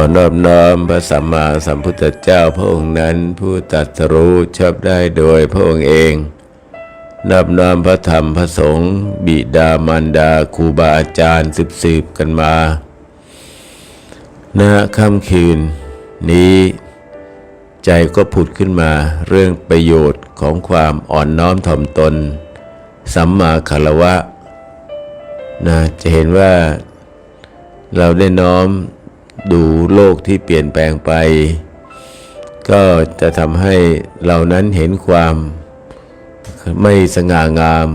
อนอบน้อมพระสัมมาสัมพุทธเจ้าพระองค์นั้นผู้ตรัสรู้ชอบได้โดยพระองค์เอง นอบน้อมพระธรรมพระสงฆ์บิดามารดาครูบาอาจารย์สืบสืบกันมาณค่ำคืน นี้ ใจก็ผุดขึ้นมาเรื่องประโยชน์ของความอ่อนน้อมถ่อมตน สัมมาคารวะนะจะเห็นว่าเราได้น้อม ดูโลกที่เปลี่ยนแปลงไป ก็จะทำให้เรานั้นเห็นความไม่สง่างาม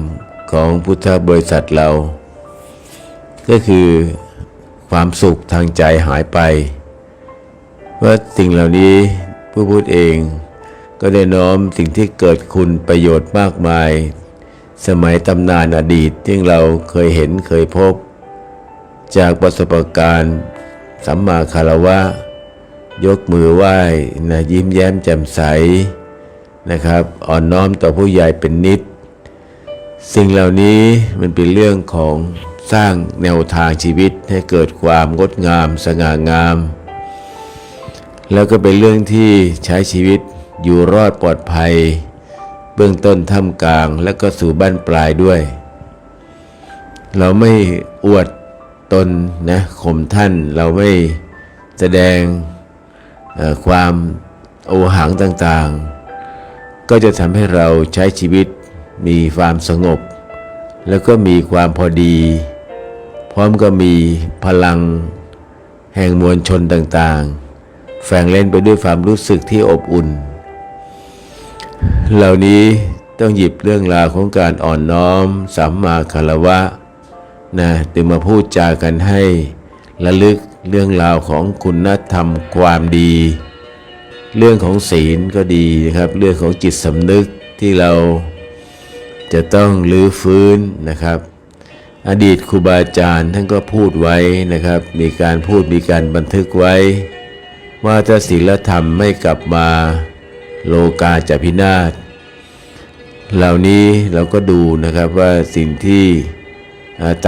ของพุทธบริษัทเรา ก็คือความสุขทางใจหายไป ว่าสิ่งเหล่านี้ผู้พูดเองก็ได้น้อมสิ่งที่เกิดคุณประโยชน์มากมาย สมัยตำนานอดีตที่เราเคยเห็นเคยพบ จากประสบการณ์ สัมมาคารวะ ยกมือไหว้นะยิ้มแย้มแจ่มใสนะครับ อ่อนน้อมต่อผู้ใหญ่เป็นนิด สิ่งเหล่านี้มันเป็นเรื่องของสร้างแนวทางชีวิตให้เกิดความงดงาม สง่างาม แล้วก็เป็นเรื่องที่ใช้ชีวิตอยู่รอดปลอดภัย เบื้องต้นท่ามกลาง แล้วก็สู่บ้านปลายด้วย เราไม่อวด ตนนะข่มท่านเราไม่แสดงความโอหังต่างๆ ก็จะทำให้เราใช้ชีวิตมีความสงบ แล้วก็มีความพอดี พร้อมก็มีพลังแห่งมวลชนต่างๆ แฝงเล่นไปด้วยความรู้สึกที่อบอุ่น เหล่านี้ต้องหยิบเรื่องราวของการอ่อนน้อมสัมมาคารวะ นะจึงมาพูดจากันให้ระลึกเรื่องราวของคุณธรรมความดี เรื่องของศีลก็ดีนะครับ เรื่องของจิตสำนึกที่เราจะต้องลื้อฟื้นนะครับ อดีตครูบาอาจารย์ท่านก็พูดไว้นะครับ มีการพูดมีการบันทึกไว้ ว่าถ้าศีลธรรมไม่กลับมาโลกาจะพินาศเหล่านี้เราก็ดูนะครับว่าสิ่งที่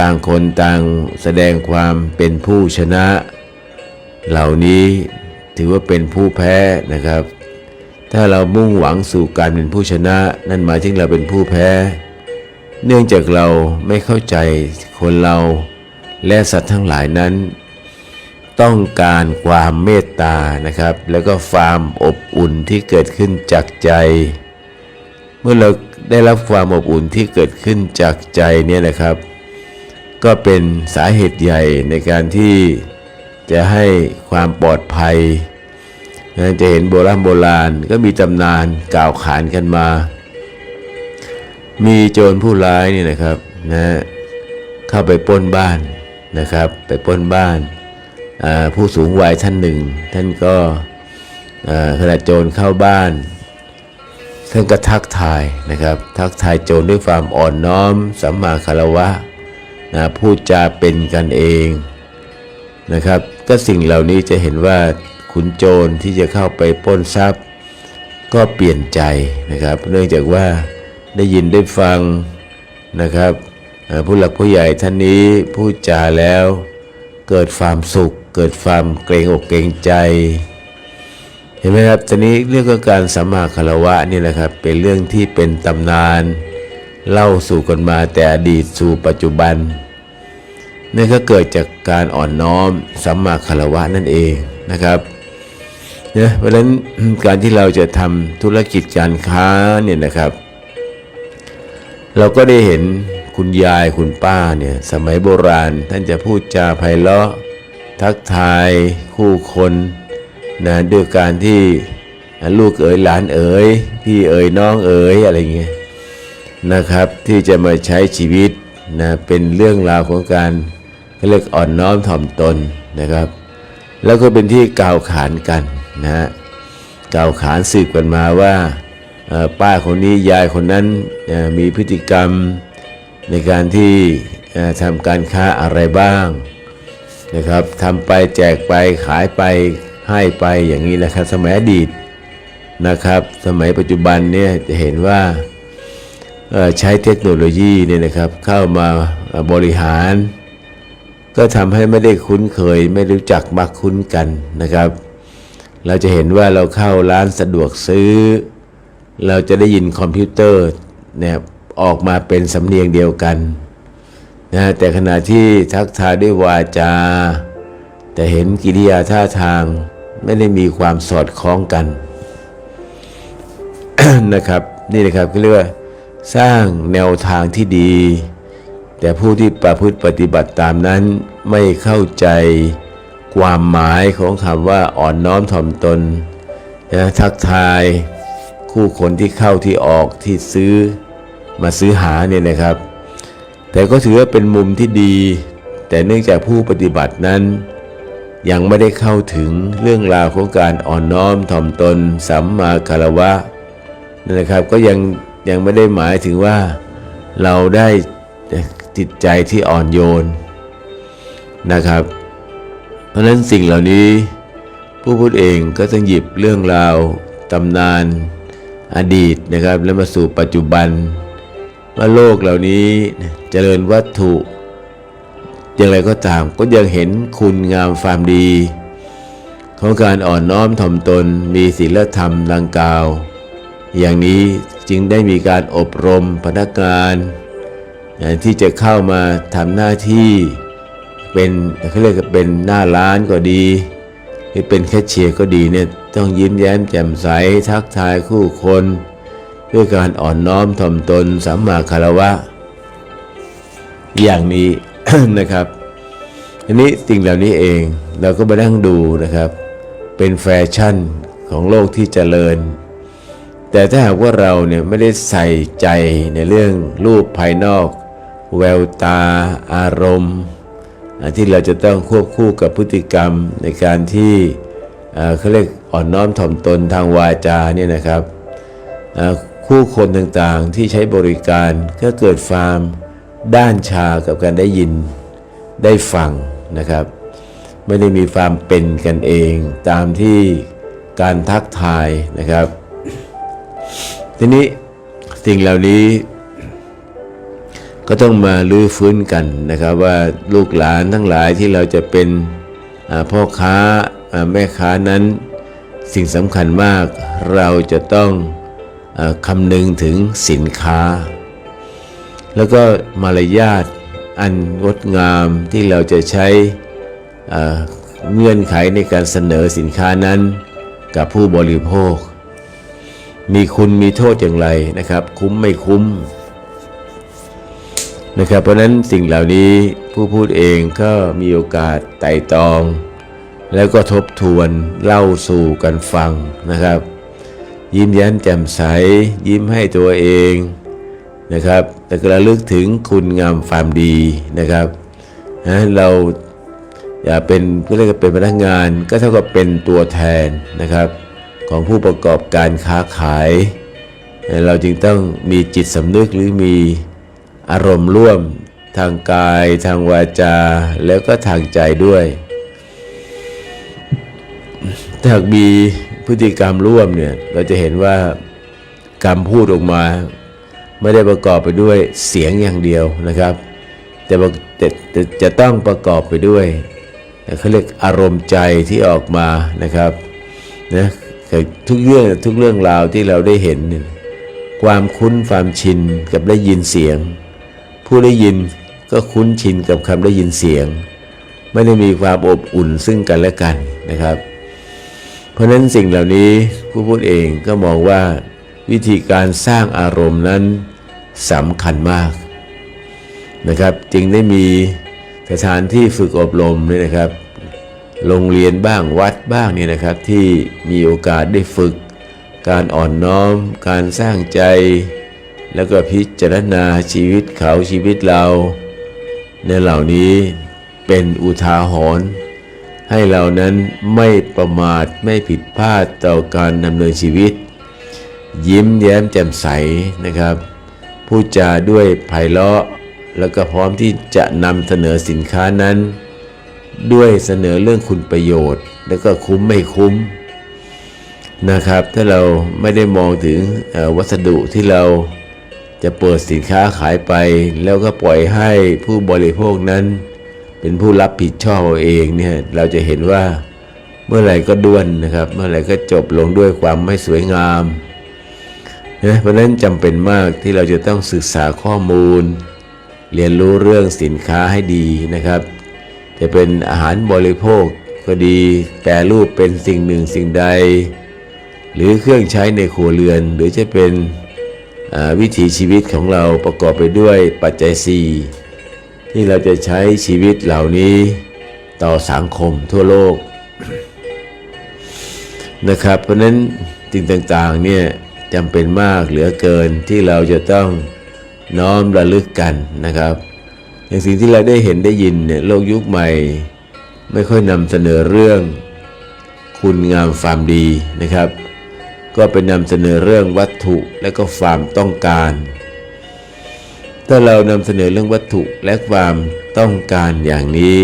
ต่างคนต่างแสดงความเป็นผู้ชนะ เหล่านี้ถือว่าเป็นผู้แพ้นะครับ ถ้าเรามุ่งหวังสู่การเป็นผู้ชนะ นั่นหมายถึงเราเป็นผู้แพ้ เนื่องจากเราไม่เข้าใจคนเราและสัตว์ทั้งหลายนั้น ต้องการความเมตตานะครับ แล้วก็ความอบอุ่นที่เกิดขึ้นจากใจ เมื่อเราได้รับความอบอุ่นที่เกิดขึ้นจากใจเนี่ยนะครับ ก็เป็นสาเหตุใหญ่ในการที่จะให้ความปลอดภัยนะจะเห็นโบราณโบราณก็มีตำนานกล่าวขานกันมามีโจรผู้ร้ายนี่นะครับนะเข้าไปป้นบ้านนะครับ ไปป้นบ้านผู้สูงวัยท่านหนึ่ง ท่านก็ขณะโจรเข้าบ้านท่านก็ทักทายนะครับ ทักทายโจรด้วยความอ่อนน้อมสัมมาคารวะ นะพูดจาเป็นกันเองนะครับ ก็สิ่งเหล่านี้จะเห็นว่าขุนโจรที่จะเข้าไปป้นทรัพย์ ก็เปลี่ยนใจนะครับ เนื่องจากว่าได้ยินได้ฟังนะครับผู้หลักผู้ใหญ่ท่านนี้พูดจาแล้วเกิดความสุข เกิดความเกรงอกเกรงใจ เห็นไหมครับตอนนี้เรื่องของการสัมมาคารวะนี่แหละครับ เป็นเรื่องที่เป็นตำนาน เล่าสู่กันมาแต่อดีตสู่ปัจจุบัน นี่ก็เกิดจากการอ่อนน้อมสัมมาคารวะนั่นเองนะครับเนี่ยเพราะฉะนั้นการที่เราจะทำธุรกิจการค้าเนี่ยนะครับ เราก็ได้เห็นคุณยายคุณป้าเนี่ยสมัยโบราณ ท่านจะพูดจาไพเราะทักทายคู่คนนะด้วยการที่ลูกเอ๋ยหลานเอ๋ยพี่เอ๋ยน้องเอ๋ยอะไรเงี้ยนะครับที่จะมาใช้ชีวิตนะเป็นเรื่องราวของการ เขาเรียกอ่อนน้อมถ่อมตนนะครับ แล้วก็เป็นที่กล่าวขานกันนะฮะกล่าวขานสืบกันมาว่าป้าคนนี้ยายคนนั้นมีพฤติกรรมในการที่ทำการค้าอะไรบ้างนะครับทำไปแจกไปขายไปให้ไปอย่างนี้นะครับสมัยอดีตนะครับ สมัยปัจจุบันเนี่ยจะเห็นว่าใช้เทคโนโลยีเนี่ยนะครับเข้ามาบริหาร ก็ทำให้ไม่ได้คุ้นเคย ไม่รู้จักมักคุ้นกันนะครับ เราจะเห็นว่าเราเข้าร้านสะดวกซื้อ เราจะได้ยินคอมพิวเตอร์เนี่ยออกมาเป็นสำเนียงเดียวกันนะแต่ขณะที่ทักทายด้วยวาจา แต่เห็นกิริยาท่าทางไม่ได้มีความสอดคล้องกันนะครับ นี่นะครับก็เรียกว่าสร้างแนวทางที่ดี แต่ผู้ที่ประพฤติปฏิบัติตามนั้นไม่เข้าใจความหมายของคำว่าอ่อนน้อมถ่อมตนนะทักทายคู่คนที่เข้าที่ออกที่ซื้อมาซื้อหาเนี่ยนะครับ แต่ก็ถือว่าเป็นมุมที่ดี แต่เนื่องจากผู้ปฏิบัตินั้น ยังไม่ได้เข้าถึงเรื่องราวของการอ่อนน้อมถ่อมตน สัมมาคารวะนั่นนะครับ ก็ยังยังไม่ได้หมายถึงว่าเราได้ จิตใจที่อ่อนโยนนะครับ เพราะฉะนั้นสิ่งเหล่านี้ ผู้พูดเองก็ต้องหยิบเรื่องราวตำนานอดีตนะครับ แล้วมาสู่ปัจจุบัน ว่าโลกเหล่านี้เจริญวัตถุ อย่างไรก็ตามก็ยังเห็นคุณงามความดี ของการอ่อนน้อมถ่อมตนมีศีลธรรมดังกล่าว อย่างนี้จึงได้มีการอบรมพนักงาน ที่จะเข้ามาทำหน้าที่เป็นเขาเรียกว่าเป็นหน้าร้านก็ดีหรือเป็นแคชเชียร์ก็ดีเนี่ยต้องยิ้มแย้มแจ่มใสทักทายคู่คน ด้วยการอ่อนน้อมถ่อมตนสัมมาคารวะ อย่างนี้นะครับทีนี้สิ่งเหล่านี้เองเราก็มานั่งดูนะครับ เป็นแฟชั่นของโลกที่เจริญ แต่ถ้าหากว่าเราเนี่ยไม่ได้ใส่ใจในเรื่องรูปภายนอก แววตาอารมณ์ ที่เราจะต้องควบคู่กับพฤติกรรมในการที่เขาเรียกอ่อนน้อมถ่อมตนทางวาจาเนี่ยนะครับคู่คนต่างๆที่ใช้บริการก็เกิดความด้านชากับการได้ยินได้ฟังนะครับ ไม่ได้มีความเป็นกันเองตามที่การทักทายนะครับ ทีนี้สิ่งเหล่านี้ ก็ต้องมาลื้อฟื้นกันนะครับว่าลูกหลานทั้งหลายที่เราจะเป็นพ่อค้าแม่ค้านั้นสิ่งสำคัญมากเราจะต้องคำนึงถึงสินค้า แล้วก็มารยาทอันงดงามที่เราจะใช้เงื่อนไขในการเสนอสินค้านั้นกับผู้บริโภค มีคุณมีโทษอย่างไรนะครับ คุ้มไม่คุ้ม นะครับ เพราะนั้นสิ่งเหล่านี้ผู้พูดเองก็มีโอกาสไต่ตอง แล้วก็ทบทวนเล่าสู่กันฟังนะครับ ยิ้มแย้มแจ่มใส ยิ้มให้ตัวเองนะครับแต่ก็ระลึกถึงคุณงามความดีนะครับนะเราอย่าเป็นก็เรียกเป็นพนักงานก็เท่ากับเป็นตัวแทนนะครับ ของผู้ประกอบการค้าขาย เราจึงต้องมีจิตสำนึกหรือมี อารมณ์ร่วม ทางกาย ทางวาจา แล้วก็ทางใจด้วยถ้ามีพฤติกรรมร่วมเนี่ยเราจะเห็นว่าการพูดออกมา ไม่ได้ประกอบไปด้วยเสียงอย่างเดียวนะครับแต่จะจะต้องประกอบไปด้วยเขาเรียกอารมณ์ใจที่ออกมานะครับนะทุกเรื่องทุกเรื่องราวที่เราได้เห็น ความคุ้นความชินกับได้ยินเสียง ผู้ได้ยินก็คุ้นชินกับคำได้ยินเสียง ไม่ได้มีความอบอุ่นซึ่งกันและกันนะครับ เพราะนั้นสิ่งเหล่านี้ผู้พูดเองก็มองว่าวิธีการสร้างอารมณ์นั้นสำคัญมากนะครับ จึงได้มีสถานที่ฝึกอบรมนี่นะครับ โรงเรียนบ้างวัดบ้างนี่นะครับ ที่มีโอกาสได้ฝึก การอ่อนน้อม การสร้างใจ แล้วก็พิจารณาชีวิตเขาชีวิตเราในเหล่านี้เป็นอุทาหรณ์ให้เรานั้นไม่ประมาทไม่ผิดพลาดต่อการดำเนินชีวิต ยิ้มแย้มแจ่มใสนะครับพูดจาด้วยไพเราะ แล้วก็พร้อมที่จะนำเสนอสินค้านั้น ด้วยเสนอเรื่องคุณประโยชน์ แล้วก็คุ้มไม่คุ้มนะครับ ถ้าเราไม่ได้มองถึงวัสดุที่เรา จะเปิดสินค้าขายไป แล้วก็ปล่อยให้ผู้บริโภคนั้น เป็นผู้รับผิดชอบเอาเองเนี่ยเราจะเห็นว่าเมื่อไหร่ก็ด้วนนะครับ เมื่อไหร่ก็จบลงด้วยความไม่สวยงามนะเพราะนั้นจำเป็นมากที่เราจะต้องศึกษาข้อมูล เรียนรู้เรื่องสินค้าให้ดีนะครับ จะเป็นอาหารบริโภคก็ดีแปรรูปเป็นสิ่งหนึ่งสิ่งใด หรือเครื่องใช้ในครัวเรือนหรือจะเป็น วิถีชีวิตของเราประกอบไปด้วยปัจจัย 4 ที่เราจะใช้ชีวิตเหล่านี้ต่อสังคมทั่วโลกนะครับ เพราะนั้นสิ่งต่างๆเนี่ยจำเป็นมากเหลือเกินที่เราจะต้องน้อมระลึกกันนะครับอย่างสิ่งที่เราได้เห็นได้ยินเนี่ยโลกยุคใหม่ ไม่ค่อยนำเสนอเรื่อง คุณงามความดีนะครับ ก็เป็นนำเสนอเรื่องวัตถุและก็ความต้องการ ถ้าเรานำเสนอเรื่องวัตถุและความต้องการอย่างนี้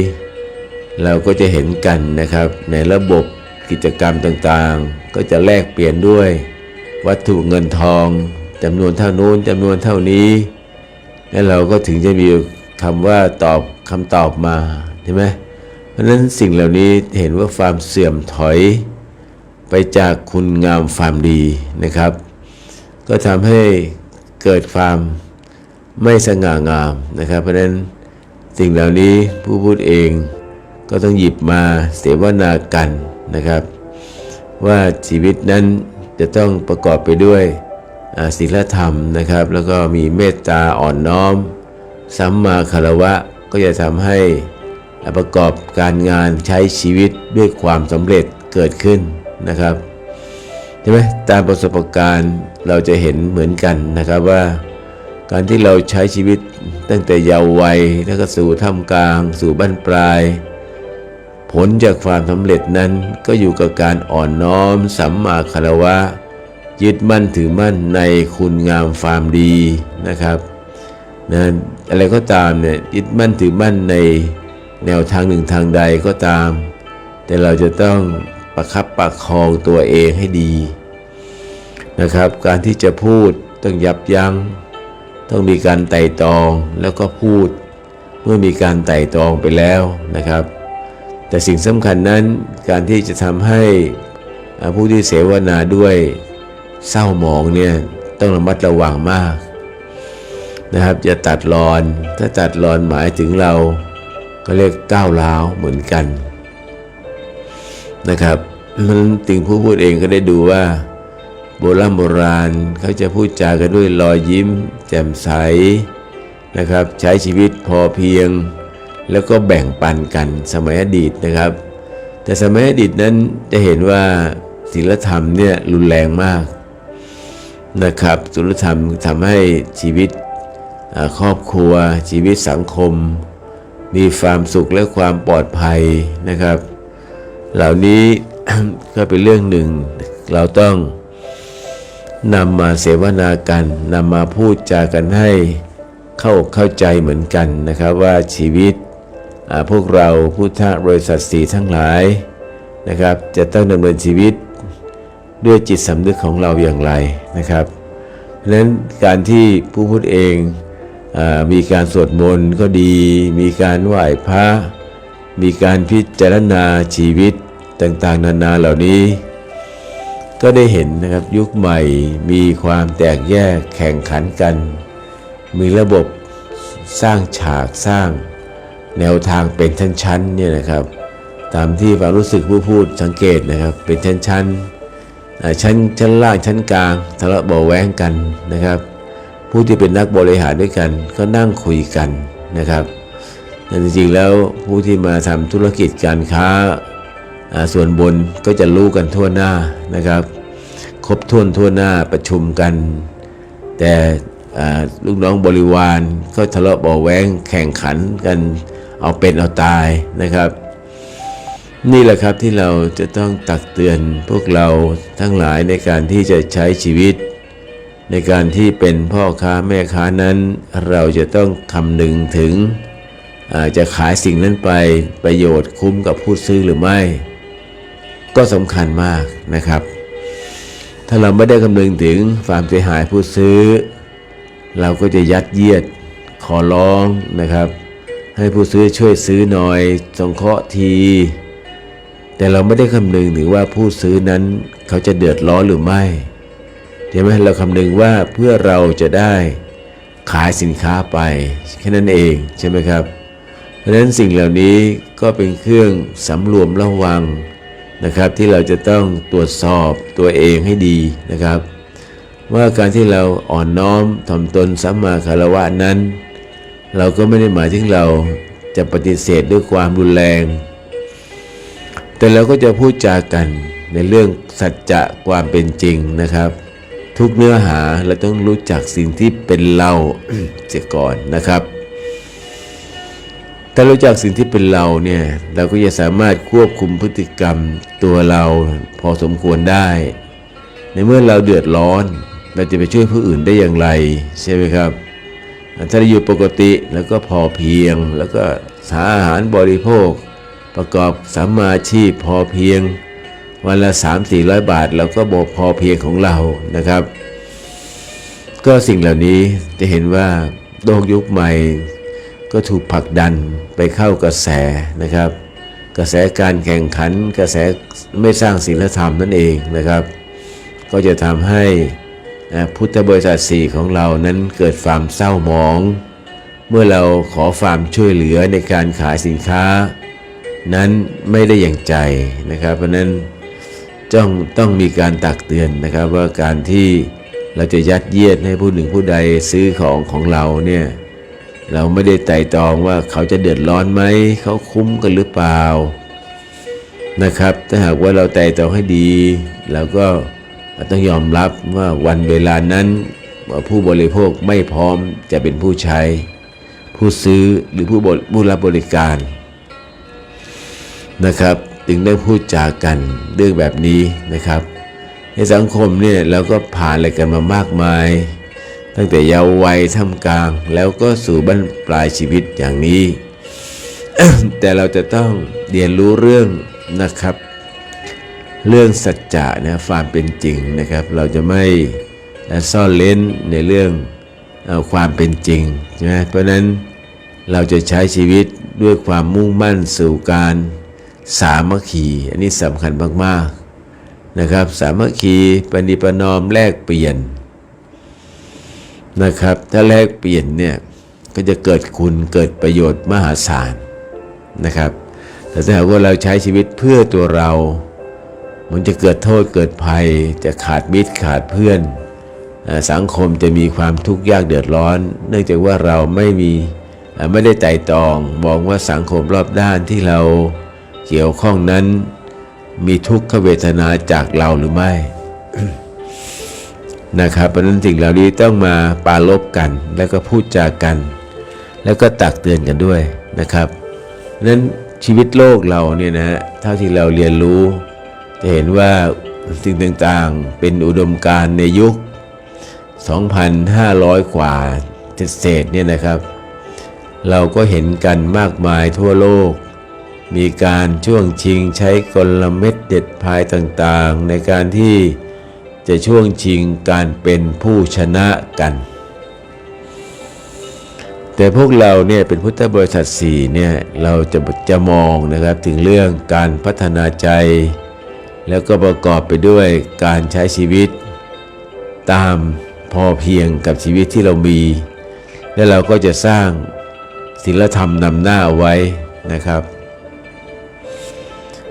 เราก็จะเห็นกันนะครับ ในระบบกิจกรรมต่างๆ ก็จะแลกเปลี่ยนด้วย วัตถุเงินทองจำนวนเท่านู้นจำนวนเท่านี้ และเราก็ถึงจะมีคำว่าตอบคำตอบมาใช่ไหมเพราะฉะนั้นสิ่งเหล่านี้เห็นว่าความเสื่อมถอย ไปจากคุณงามความดีนะครับ ก็ทำให้เกิดความไม่สง่างามนะครับ เพราะฉะนั้นสิ่งเหล่านี้ผู้พูดเองก็ต้องหยิบมาเสวนากันนะครับ ว่าชีวิตนั้นจะต้องประกอบไปด้วยศีลธรรมนะครับ แล้วก็มีเมตตาอ่อนน้อม สัมมาคารวะก็จะทำให้ประกอบการงานใช้ชีวิตด้วยความสำเร็จเกิดขึ้น นะครับใช่ไหมตามประสบการณ์เราจะเห็นเหมือนกันนะครับว่า การที่เราใช้ชีวิตตั้งแต่เยาว์วัยแล้วก็สู่ท่ามกลาง สู่บ้านปลาย ผลจากความสำเร็จนั้นก็อยู่กับการอ่อนน้อมสัมมาคารวะ ยึดมั่นถือมั่นในคุณงามความดีนะครับนะอะไรก็ตามเนี่ยยึดมั่นถือมั่นในแนวทางหนึ่งทางใดก็ตาม แต่เราจะต้อง ประคับประคองตัวเองให้ดีนะครับ การที่จะพูดต้องยับยัง้ง ต้องมีการไต่ตรองแล้วก็พูด เมื่อมีการไต่ตรองไปแล้วนะครับ แต่สิ่งสำคัญนั้นการที่จะทำให้ผู้ที่เสวนาด้วยเศร้าหมองเนี่ยต้องระมัดระวังมากนะครับจะตัดรอน ถ้าตัดรอนหมายถึงเราก็เรียกก้าวร้าวเหมือนกันนะครับ มันติงผู้พูดเองก็ได้ดูว่า โบราณโบราณเขาจะพูดจากันด้วยรอยยิ้ม แจ่มใสนะครับ ใช้ชีวิตพอเพียง แล้วก็แบ่งปันกันสมัยอดีตนะครับ แต่สมัยอดีตนั้นจะเห็นว่าศีลธรรมเนี่ยรุนแรงมากนะครับศีลธรรมทำให้ชีวิตครอบครัว ชีวิตสังคม มีความสุขและความปลอดภัยนะครับ เหล่านี้ ก็เป็นเรื่องหนึ่ง เราต้องนำมาเสวนากันนำมาพูดจากันให้เข้าเข้าใจเหมือนกันนะครับว่าชีวิตพวกเราพุทธบริษัทสีทั้งหลายนะครับ จะต้องดำเนินชีวิตด้วยจิตสำนึกของเราอย่างไรนะครับเพราะฉะนั้นการที่ผู้พูดเองอมีการสวดมนต์ก็ดี มีการไหว้พระ มีการพิจารณาชีวิต ต่างๆ นานาเหล่านี้ ก็ได้เห็นนะครับยุคใหม่มีความแตกแยกแข่งขันกัน มีระบบสร้างฉากสร้าง แนวทางเป็นชั้นๆเนี่ยนะครับ ตามที่ความรู้สึกผู้พูดสังเกตนะครับเป็นชั้นๆชั้นชั้นล่างชั้นกลางทะเลาะเบาะแว้งกันนะครับผู้ที่เป็นนักบริหารด้วยกันก็นั่งคุยกันนะครับแต่จริงๆแล้วผู้ที่มาทำธุรกิจการค้า ส่วนบนก็จะรู้กันทั่วหน้านะครับ ครบถ้วนทั่วหน้าประชุมกัน แต่ลูกน้องบริวารก็ทะเลาะเบาะแว้งแข่งขันกันเอาเป็นเอาตายนะครับ นี่แหละครับที่เราจะต้องตักเตือนพวกเราทั้งหลายในการที่จะใช้ชีวิต ในการที่เป็นพ่อค้าแม่ค้านั้น เราจะต้องคำนึงถึงอาจะขายสิ่งนั้นไปประโยชน์คุ้มกับผู้ซื้อหรือไม่ ก็สำคัญมากนะครับ ถ้าเราไม่ได้คำนึงถึงความเสียหายผู้ซื้อ เราก็จะยัดเยียดขอร้องนะครับ ให้ผู้ซื้อช่วยซื้อหน่อยสงเคราะห์ที แต่เราไม่ได้คำนึงถึงว่าผู้ซื้อนั้นเขาจะเดือดร้อนหรือไม่ใช่ไหมเราคำนึงว่าเพื่อเราจะได้ขายสินค้าไปแค่นั้นเองใช่ไหมครับ เพราะฉะนั้นสิ่งเหล่านี้ก็เป็นเครื่องสำรวมระวัง นะครับที่เราจะต้องตรวจสอบตัวเองให้ดีนะครับ ว่าการที่เราอ่อนน้อมถ่อมตนสัมมาคารวะนั้น เราก็ไม่ได้หมายถึงเราจะปฏิเสธด้วยความรุนแรง แต่เราก็จะพูดจากันในเรื่องสัจจะความเป็นจริงนะครับ ทุกเนื้อหาเราต้องรู้จักสิ่งที่เป็นเราเสียก่อนนะครับ ถ้ารู้จักสิ่งที่เป็นเราเนี่ยเราก็จะสามารถควบคุมพฤติกรรมตัวเราพอสมควรได้ ในเมื่อเราเดือดร้อนเราจะไปช่วยผู้อื่นได้อย่างไรใช่ไหมครับถ้าเราอยู่ปกติแล้วก็พอเพียง แล้วก็หาอาหารบริโภค ประกอบสัมมาชีพพอเพียง วันละ 3 4 0 0 บาทเราก็บอกพอเพียงของเรานะครับ ก็สิ่งเหล่านี้จะเห็นว่าโลกยุคใหม่ ก็ถูกผลักดันไปเข้ากระแสนะครับ กระแสการแข่งขัน กระแสไม่สร้างศีลธรรมนั่นเองนะครับ ก็จะทำให้พุทธบริษัทสี่ของเรานั้นเกิดความเศร้าหมอง เมื่อเราขอความช่วยเหลือในการขายสินค้า นั้นไม่ได้อย่างใจนะครับ เพราะนั้นจ้องต้องมีการตักเตือนนะครับว่าการที่เราจะยัดเยียดให้ผู้หนึ่งผู้ใดซื้อของของเราเนี่ย เราไม่ได้ไต่ตองว่าเขาจะเดือดร้อนไหม เขาคุ้มกันหรือเปล่านะครับ ถ้าหากว่าเราไต่ตองให้ดีเราก็ต้องยอมรับว่าวันเวลานั้นผู้บริโภคไม่พร้อมจะเป็นผู้ใช้ ผู้ซื้อหรือผู้บริผู้รับบริการนะครับจึงได้พูดจากันเรื่องแบบนี้นะครับ ในสังคมเนี่ยเราก็ผ่านอะไรกันมามากมาย ตั้งแต่เยาว์วัยท่ามกลาง แล้วก็สู่บั้นปลายชีวิตอย่างนี้ แต่เราจะต้องเรียนรู้เรื่องนะครับ เรื่องสัจจะนะความเป็นจริงนะครับ เราจะไม่ซ่อนเล้นในเรื่องเอความเป็นจริงใช่ไหมเพราะฉะนั้นเราจะใช้ชีวิตด้วยความมุ่งมั่นสู่การสามัคคี อันนี้สำคัญมากๆนะครับ สามัคคีปณิปนอมแลกเปลี่ยน นะครับ ถ้าแลกเปลี่ยนเนี่ยก็จะเกิดคุณเกิดประโยชน์มหาศาลนะครับ แต่ถ้าหากว่าเราใช้ชีวิตเพื่อตัวเรา มันจะเกิดโทษเกิดภัย จะขาดมิตรขาดเพื่อน สังคมจะมีความทุกข์ยากเดือดร้อน เนื่องจากว่าเราไม่มีไม่ได้ไต่ตองมองว่าสังคมรอบด้านที่เราเกี่ยวข้องนั้น มีทุกขเวทนาจากเราหรือไม่ นะครับเพราะนั้นสิ่งเหล่านี้ต้องมาปาลบกัน แล้วก็พูดจากัน แล้วก็ตักเตือนกันด้วยนะครับนั้นชีวิตโลกเราเนี่ยนะฮะเท่าที่เราเรียนรู้จะเห็นว่าสิ่งต่างๆเป็นอุดมการณ์ในยุค 2,500 กว่าเศษเนี่ยนะครับ เราก็เห็นกันมากมายทั่วโลก มีการช่วงชิงใช้กลเม็ดเด็ดพายต่างๆ ในการที่ จะช่วงชิงการเป็นผู้ชนะกัน แต่พวกเราเนี่ยเป็นพุทธบริษัทสี่เนี่ยเราจะจะมองนะครับถึงเรื่องการพัฒนาใจ แล้วก็ประกอบไปด้วยการใช้ชีวิต ตามพอเพียงกับชีวิตที่เรามี และเราก็จะสร้างศีลธรรมนำหน้าเอาไว้นะครับ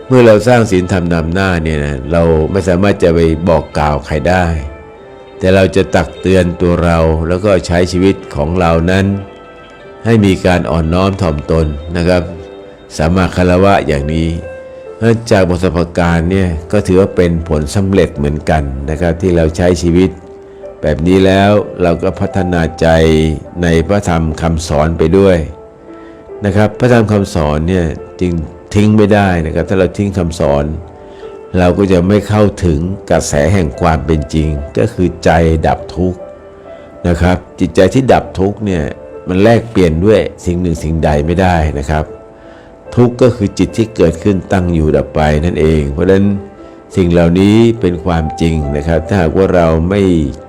เมื่อเราสร้างศีลธรรมนำหน้าเนี่ยนะเราไม่สามารถจะไปบอกกล่าวใครได้ แต่เราจะตักเตือนตัวเราแล้วก็ใช้ชีวิตของเรานั้น ให้มีการอ่อนน้อมถ่อมตนนะครับ สามารถคารวะอย่างนี้าจากประสบการณ์เนี่ยก็ถือว่าเป็นผลสำเร็จเหมือนกันนะครับ ที่เราใช้ชีวิต แบบนี้แล้วเราก็พัฒนาใจในพระธรรมคำสอนไปด้วยนะครับ พระธรรมคำสอนเนี่ยจึง ทิ้งไม่ได้นะครับ ถ้าเราทิ้งคำสอน เราก็จะไม่เข้าถึงกระแสแห่งความเป็นจริง ก็คือใจดับทุกข์นะครับ จิตใจที่ดับทุกข์เนี่ยมันแลกเปลี่ยนด้วยสิ่งหนึ่งสิ่งใดไม่ได้นะครับ ทุกข์ก็คือจิตที่เกิดขึ้นตั้งอยู่ดับไปนั่นเอง เพราะฉะนั้นสิ่งเหล่านี้เป็นความจริงนะครับ ถ้าหากว่าเราไม่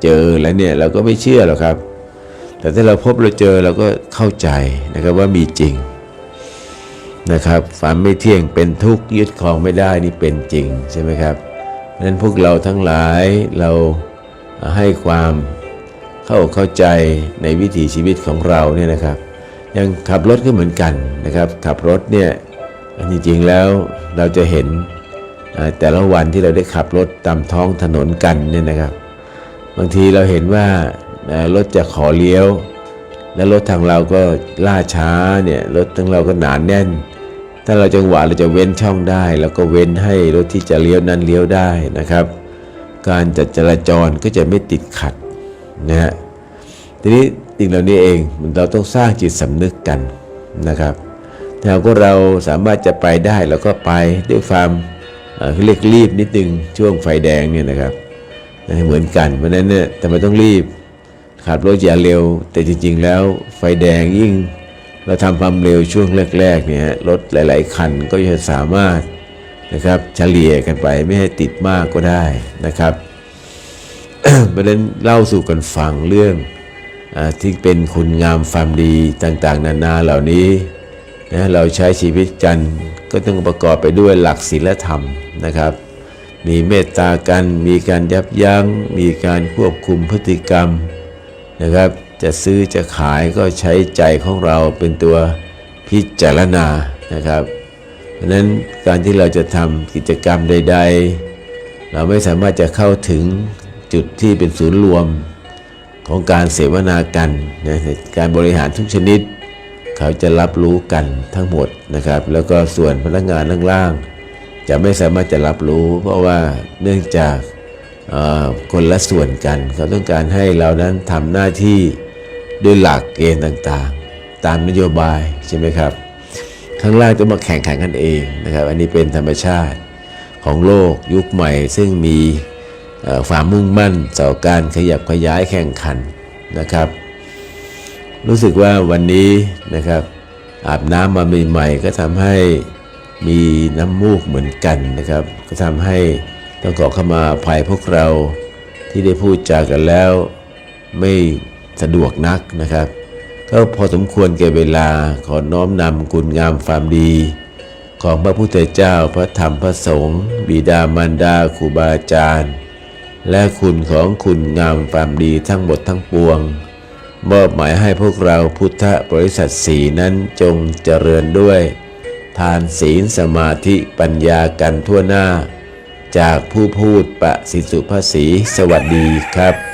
เจอแล้วเนี่ยเราก็ไม่เชื่อหรอกครับ แต่ถ้าเราพบเราเจอเราก็เข้าใจนะครับว่ามีจริง นะครับความไม่เที่ยงเป็นทุกข์ยึดครองไม่ได้นี่เป็นจริงใช่ไหมครับเพราะฉะนั้นพวกเราทั้งหลายเราให้ความเข้าเข้าใจในวิถีชีวิตของเราเนี่ยนะครับ ยังขับรถก็เหมือนกันนะครับขับรถเนี่ยจริงๆแล้วเราจะเห็นแต่ละวันที่เราได้ขับรถตามท้องถนนกันเนี่ยนะครับ บางทีเราเห็นว่ารถจะขอเลี้ยว แล้วรถทางเราก็ล่าช้าเนี่ยรถทางเราก็หนานแน่น ถ้าเราจังหวะเราจะเว้นช่องได้ แล้วก็เว้นให้รถที่จะเลี้ยวนั้นเลี้ยวได้นะครับ การจัดจราจรก็จะไม่ติดขัดนะฮะทีนี้สิ่งเหล่านี้เองเราต้องสร้างจิตสำนึกกันนะครับถ้ากว่าเราสามารถจะไปได้เราก็ไปด้วยความเอ่อเรียกรีบนิดนึงช่วงไฟแดงเนี่ยนะครับเหมือนกันเพราะฉะนั้นเนี่ยทำไมต้องรีบขับรถอย่าเร็ว แต่จริง ๆ แล้วไฟแดงยิ่ง เราทำความเร็วช่วงแรกๆเนี่ยรถหลาย ๆ คันก็จะสามารถนะครับเฉลี่ยกันไปไม่ให้ติดมากก็ได้นะครับเพราะนั้นเล่าสู่กันฟังเรื่องอที่เป็นคุณงามความดีต่างๆ นานาเหล่านี้นะเราใช้ชีวิตกันก็ต้องประกอบไปด้วยหลักศีลธรรมนะครับ มีเมตตากัน มีการยับยัง้ง มีการควบคุมพฤติกรรมนะครับ จะซื้อจะขายก็ใช้ใจของเราเป็นตัวพิจารณานะครับเพราะนั้นการที่เราจะทำกิจกรรมใด ๆ เราไม่สามารถจะเข้าถึงจุดที่เป็นศูนย์รวมของการเสวนากันนะในการบริหารทุกชนิด เขาจะรับรู้กันทั้งหมดนะครับ แล้วก็ส่วนพนักงานล่างๆจะไม่สามารถจะรับรู้ เพราะว่าเนื่องจากคนละส่วนกัน เขาต้องการให้เรานั้นทำหน้าที่ ด้วยหลักเกณฑ์ต่างๆ ตามนโยบายใช่ไหมครับ ข้างล่างต้องมาแข่งขันกันเองนะครับ อันนี้เป็นธรรมชาติของโลกยุคใหม่ ซึ่งมีความมุ่งมั่นต่อการขยับขยายแข่งขันนะครับ รู้สึกว่าวันนี้นะครับอาบน้ำมาใหม่ๆก็ทำให้มีน้ำมูกเหมือนกันนะครับ ก็ทำให้ต้องขอเข้ามาภัยพวกเราที่ได้พูดจากันแล้ว ไม่ สะดวกนักนะครับ ก็พอสมควรแก่เวลาขอน้อมนำคุณงามความดี ของพระพุทธเจ้าพระธรรมพระสงฆ์บิดามารดาครูบาอาจารย์ และคุณของคุณงามความดีทั้งหมดทั้งปวง มอบหมายให้พวกเราพุทธบริษัทสีนั้นจงเจริญด้วย ทานศีลสมาธิปัญญากันทั่วหน้า จากผู้พูดประสิทธิสุภาษีสวัสดีครับ